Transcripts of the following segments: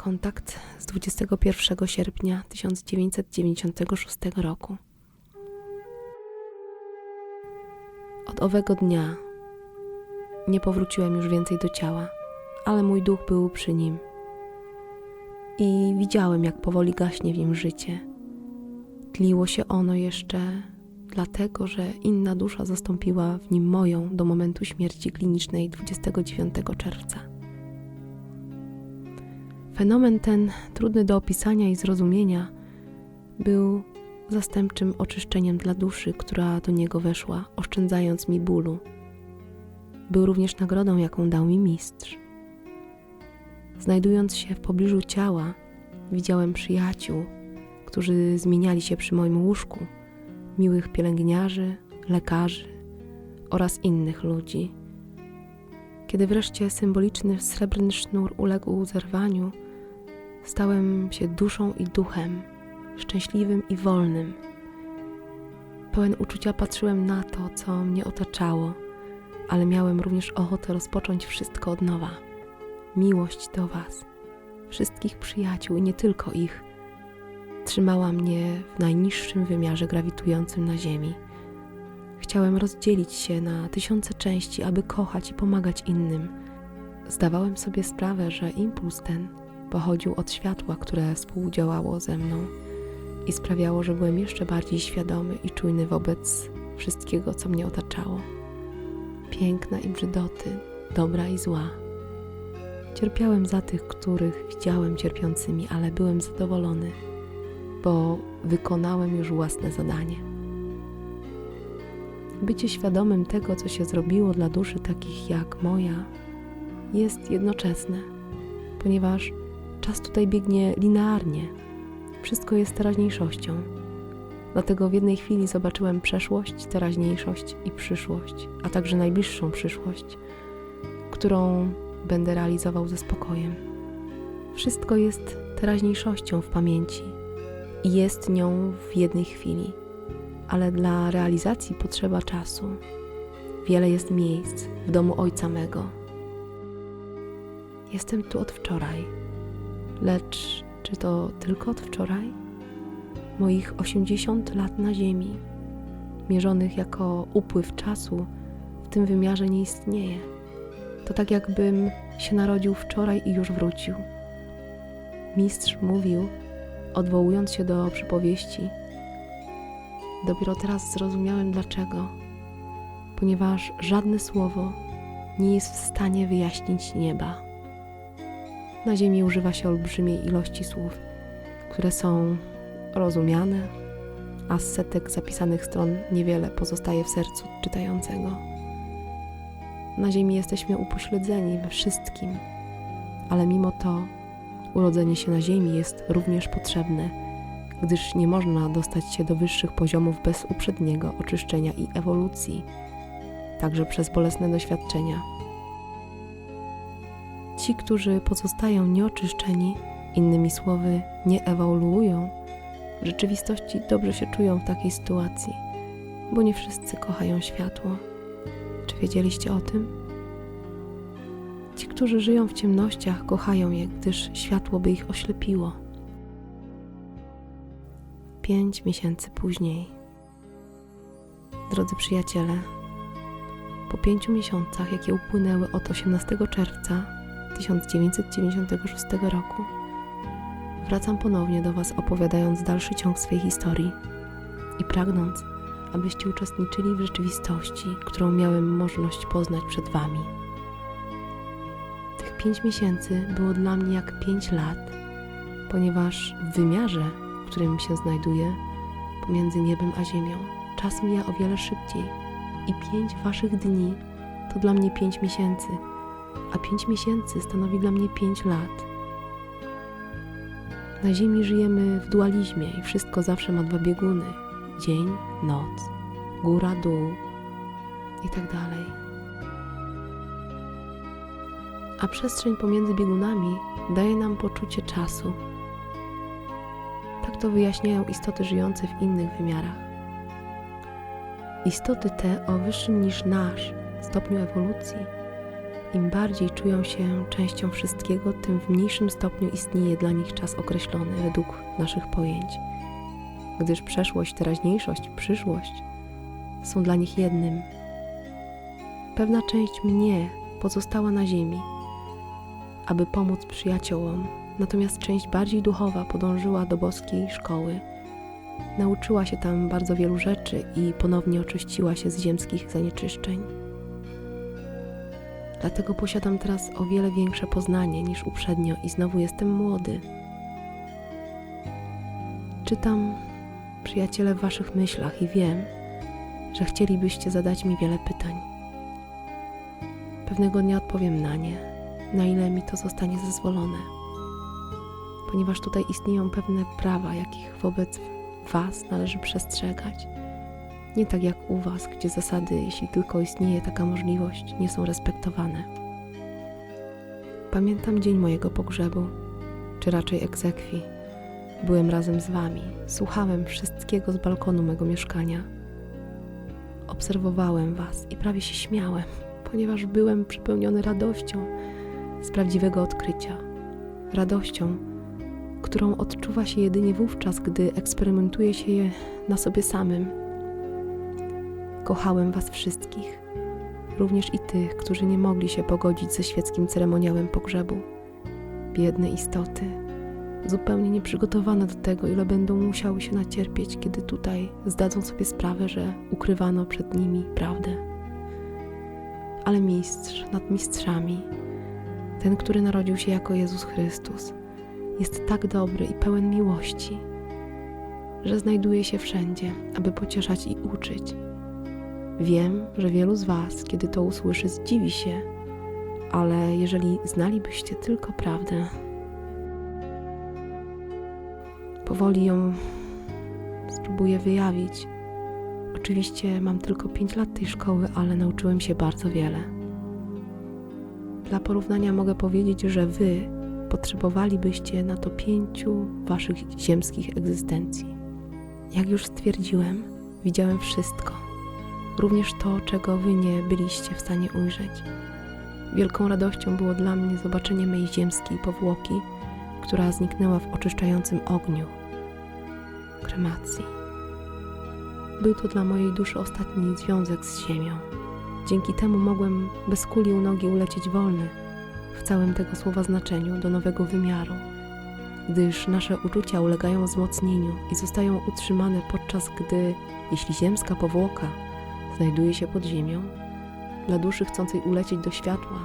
Kontakt z 21 sierpnia 1996 roku. Od owego dnia nie powróciłem już więcej do ciała, ale mój duch był przy nim. I widziałem, jak powoli gaśnie w nim życie. Tliło się ono jeszcze dlatego, że inna dusza zastąpiła w nim moją do momentu śmierci klinicznej 29 czerwca. Fenomen ten, trudny do opisania i zrozumienia, był zastępczym oczyszczeniem dla duszy, która do niego weszła, oszczędzając mi bólu. Był również nagrodą, jaką dał mi mistrz. Znajdując się w pobliżu ciała, widziałem przyjaciół, którzy zmieniali się przy moim łóżku, miłych pielęgniarzy, lekarzy oraz innych ludzi. Kiedy wreszcie symboliczny srebrny sznur uległ zerwaniu, stałem się duszą i duchem, szczęśliwym i wolnym. Pełen uczucia patrzyłem na to, co mnie otaczało, ale miałem również ochotę rozpocząć wszystko od nowa. Miłość do Was, wszystkich przyjaciół i nie tylko ich, trzymała mnie w najniższym wymiarze grawitującym na Ziemi. Chciałem rozdzielić się na tysiące części, aby kochać i pomagać innym. Zdawałem sobie sprawę, że impuls ten pochodził od światła, które współdziałało ze mną i sprawiało, że byłem jeszcze bardziej świadomy i czujny wobec wszystkiego, co mnie otaczało. Piękna i brzydoty, dobra i zła. Cierpiałem za tych, których widziałem cierpiącymi, ale byłem zadowolony, bo wykonałem już własne zadanie. Bycie świadomym tego, co się zrobiło dla duszy takich jak moja, jest jednoczesne, ponieważ czas tutaj biegnie linearnie. Wszystko jest teraźniejszością. Dlatego w jednej chwili zobaczyłem przeszłość, teraźniejszość i przyszłość, a także najbliższą przyszłość, którą będę realizował ze spokojem. Wszystko jest teraźniejszością w pamięci i jest nią w jednej chwili, ale dla realizacji potrzeba czasu. Wiele jest miejsc w domu Ojca mego. Jestem tu od wczoraj, lecz czy to tylko od wczoraj? Moich 80 lat na Ziemi, mierzonych jako upływ czasu, w tym wymiarze nie istnieje. To tak jakbym się narodził wczoraj i już wrócił. Mistrz mówił, odwołując się do przypowieści, dopiero teraz zrozumiałem dlaczego, ponieważ żadne słowo nie jest w stanie wyjaśnić nieba. Na Ziemi używa się olbrzymiej ilości słów, które są rozumiane, a z setek zapisanych stron niewiele pozostaje w sercu czytającego. Na Ziemi jesteśmy upośledzeni we wszystkim, ale mimo to urodzenie się na Ziemi jest również potrzebne, gdyż nie można dostać się do wyższych poziomów bez uprzedniego oczyszczenia i ewolucji, także przez bolesne doświadczenia. Ci, którzy pozostają nieoczyszczeni, innymi słowy, nie ewoluują, w rzeczywistości dobrze się czują w takiej sytuacji, bo nie wszyscy kochają światło. Czy wiedzieliście o tym? Ci, którzy żyją w ciemnościach, kochają je, gdyż światło by ich oślepiło. Pięć miesięcy później. Drodzy przyjaciele, po pięciu miesiącach, jakie upłynęły od 18 czerwca 1996 roku, wracam ponownie do Was, opowiadając dalszy ciąg swej historii i pragnąc, abyście uczestniczyli w rzeczywistości, którą miałem możliwość poznać przed Wami. Tych pięć miesięcy było dla mnie jak pięć lat, ponieważ w wymiarze, w którym się znajduję, pomiędzy niebem a ziemią, czas mija o wiele szybciej i pięć Waszych dni to dla mnie pięć miesięcy, a pięć miesięcy stanowi dla mnie pięć lat. Na Ziemi żyjemy w dualizmie i wszystko zawsze ma dwa bieguny: dzień, noc, góra, dół i tak dalej. A przestrzeń pomiędzy biegunami daje nam poczucie czasu. Tak to wyjaśniają istoty żyjące w innych wymiarach. Istoty te o wyższym niż nasz stopniu ewolucji im bardziej czują się częścią wszystkiego, tym w mniejszym stopniu istnieje dla nich czas określony według naszych pojęć, gdyż przeszłość, teraźniejszość, przyszłość są dla nich jednym. Pewna część mnie pozostała na ziemi, aby pomóc przyjaciołom, natomiast część bardziej duchowa podążyła do boskiej szkoły. Nauczyła się tam bardzo wielu rzeczy i ponownie oczyściła się z ziemskich zanieczyszczeń. Dlatego posiadam teraz o wiele większe poznanie niż uprzednio i znowu jestem młody. Czytam, przyjaciele, w waszych myślach i wiem, że chcielibyście zadać mi wiele pytań. Pewnego dnia odpowiem na nie, na ile mi to zostanie zezwolone, ponieważ tutaj istnieją pewne prawa, jakich wobec Was należy przestrzegać. Nie tak jak u Was, gdzie zasady, jeśli tylko istnieje taka możliwość, nie są respektowane. Pamiętam dzień mojego pogrzebu, czy raczej egzekwii. Byłem razem z Wami, słuchałem wszystkiego z balkonu mego mieszkania. Obserwowałem Was i prawie się śmiałem, ponieważ byłem przepełniony radością z prawdziwego odkrycia. Radością, którą odczuwa się jedynie wówczas, gdy eksperymentuje się je na sobie samym. Kochałem Was wszystkich, również i tych, którzy nie mogli się pogodzić ze świeckim ceremoniałem pogrzebu. Biedne istoty, zupełnie nieprzygotowane do tego, ile będą musiały się nacierpieć, kiedy tutaj zdadzą sobie sprawę, że ukrywano przed nimi prawdę. Ale mistrz nad mistrzami, ten, który narodził się jako Jezus Chrystus, jest tak dobry i pełen miłości, że znajduje się wszędzie, aby pocieszać i uczyć. Wiem, że wielu z Was, kiedy to usłyszy, zdziwi się, ale jeżeli znalibyście tylko prawdę, powoli ją spróbuję wyjawić. Oczywiście mam tylko 5 lat tej szkoły, ale nauczyłem się bardzo wiele. Dla porównania mogę powiedzieć, że Wy potrzebowalibyście na to pięciu Waszych ziemskich egzystencji. Jak już stwierdziłem, widziałem wszystko, również to, czego Wy nie byliście w stanie ujrzeć. Wielką radością było dla mnie zobaczenie mej ziemskiej powłoki, która zniknęła w oczyszczającym ogniu kremacji. Był to dla mojej duszy ostatni związek z ziemią. Dzięki temu mogłem bez kuli u nogi ulecieć wolny w całym tego słowa znaczeniu do nowego wymiaru, gdyż nasze uczucia ulegają wzmocnieniu i zostają utrzymane podczas gdy, jeśli ziemska powłoka znajduje się pod ziemią, dla duszy chcącej ulecieć do światła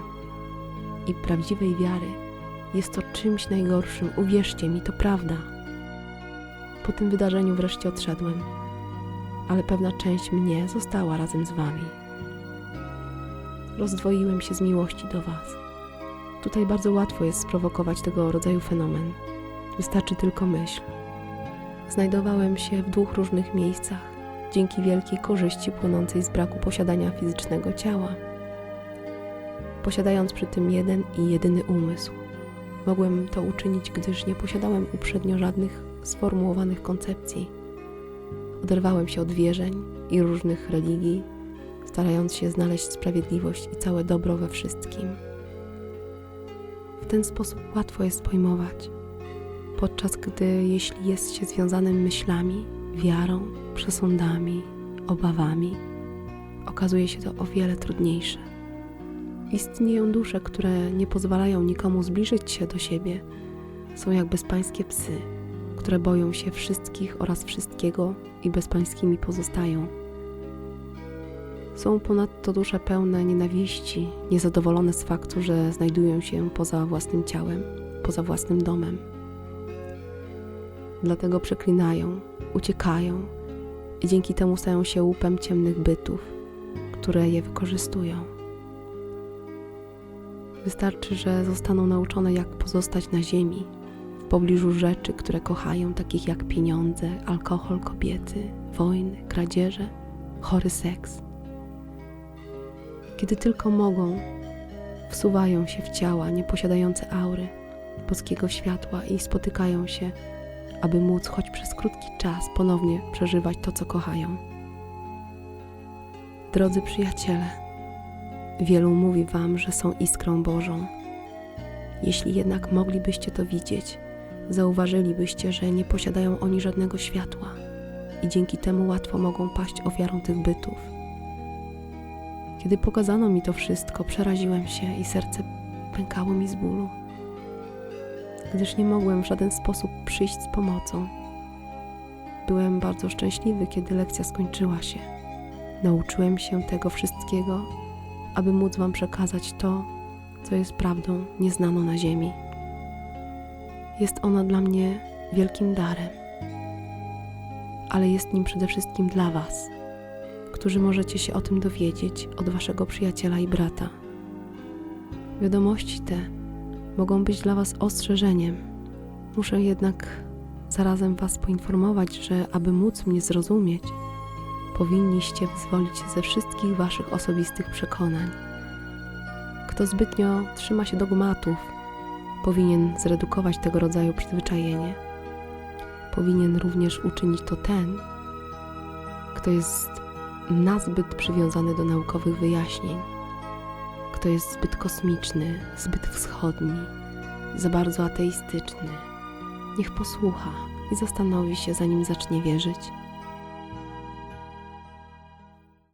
i prawdziwej wiary, jest to czymś najgorszym. Uwierzcie mi, to prawda. Po tym wydarzeniu wreszcie odszedłem, ale pewna część mnie została razem z wami. Rozdwoiłem się z miłości do was. Tutaj bardzo łatwo jest sprowokować tego rodzaju fenomen. Wystarczy tylko myśl. Znajdowałem się w dwóch różnych miejscach, dzięki wielkiej korzyści płynącej z braku posiadania fizycznego ciała. Posiadając przy tym jeden i jedyny umysł, mogłem to uczynić, gdyż nie posiadałem uprzednio żadnych sformułowanych koncepcji. Oderwałem się od wierzeń i różnych religii, starając się znaleźć sprawiedliwość i całe dobro we wszystkim. W ten sposób łatwo jest pojmować, podczas gdy jeśli jest się związanym myślami, wiarą, przesądami, obawami, okazuje się to o wiele trudniejsze. Istnieją dusze, które nie pozwalają nikomu zbliżyć się do siebie. Są jak bezpańskie psy, które boją się wszystkich oraz wszystkiego i bezpańskimi pozostają. Są ponadto dusze pełne nienawiści, niezadowolone z faktu, że znajdują się poza własnym ciałem, poza własnym domem. Dlatego przeklinają, uciekają i dzięki temu stają się łupem ciemnych bytów, które je wykorzystują. Wystarczy, że zostaną nauczone, jak pozostać na ziemi, w pobliżu rzeczy, które kochają, takich jak pieniądze, alkohol, kobiety, wojny, kradzieże, chory seks. Kiedy tylko mogą, wsuwają się w ciała nieposiadające aury, boskiego światła i spotykają się, aby móc choć przez krótki czas ponownie przeżywać to, co kochają. Drodzy przyjaciele, Wielu mówi wam, że są iskrą Bożą. Jeśli jednak moglibyście to widzieć, zauważylibyście, że nie posiadają oni żadnego światła i dzięki temu łatwo mogą paść ofiarą tych bytów. Kiedy pokazano mi to wszystko, przeraziłem się i serce pękało mi z bólu, gdyż nie mogłem w żaden sposób przyjść z pomocą. Byłem bardzo szczęśliwy, kiedy lekcja skończyła się. Nauczyłem się tego wszystkiego, aby móc Wam przekazać to, co jest prawdą nieznaną na Ziemi. Jest ona dla mnie wielkim darem, ale jest nim przede wszystkim dla Was, którzy możecie się o tym dowiedzieć od Waszego przyjaciela i brata. Wiadomości te mogą być dla Was ostrzeżeniem. Muszę jednak zarazem Was poinformować, że aby móc mnie zrozumieć, powinniście wyzwolić się ze wszystkich Waszych osobistych przekonań. Kto zbytnio trzyma się dogmatów, powinien zredukować tego rodzaju przyzwyczajenie. Powinien również uczynić to ten, kto jest nazbyt przywiązany do naukowych wyjaśnień, kto jest zbyt kosmiczny, zbyt wschodni, za bardzo ateistyczny. Niech posłucha i zastanowi się, zanim zacznie wierzyć.